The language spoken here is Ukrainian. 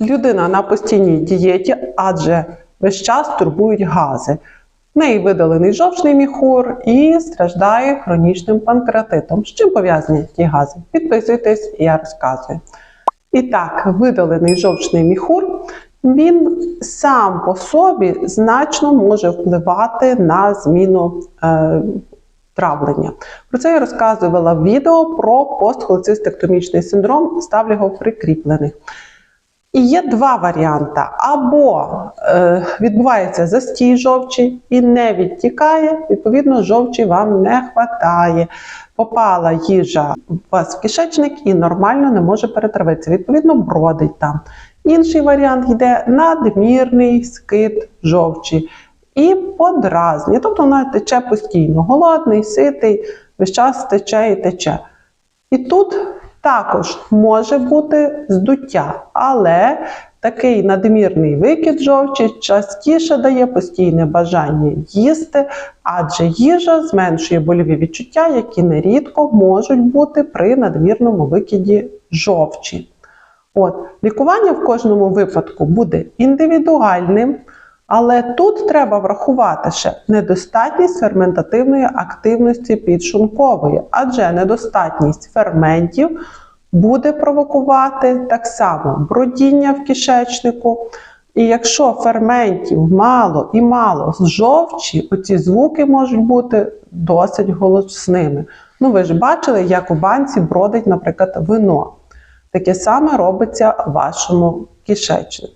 Людина на постійній дієті, адже весь час турбують гази. В неї видалений жовчний міхур і страждає хронічним панкреатитом. З чим пов'язані ті гази? Підписуйтесь, я розказую. І так, видалений жовчний міхур, він сам по собі значно може впливати на зміну е, травлення. Про це я розказувала в відео про постхолецистектомічний синдром, ставлю його в прикріплених. І є два варіанти: або е, відбувається застій жовчі і не відтікає, відповідно, жовчі вам не вистачає. Попала їжа у вас в кишечник і нормально не може перетравитися. Відповідно, бродить там. Інший варіант йде надмірний скид жовчі і подразнення. Тобто вона тече постійно, голодний, ситий, весь час тече і тече. І тут також може бути здуття, але такий надмірний викид жовчі частіше дає постійне бажання їсти, адже їжа зменшує больові відчуття, які нерідко можуть бути при надмірному викиді жовчі. От, лікування в кожному випадку буде індивідуальним, але тут треба врахувати ще недостатність ферментативної активності підшлункової, адже недостатність ферментів буде провокувати так само бродіння в кишечнику. І якщо ферментів мало і мало з жовчі, оці звуки можуть бути досить голосними. Ну, ви ж бачили, як у банці бродить, наприклад, вино. Таке саме робиться в вашому кишечнику.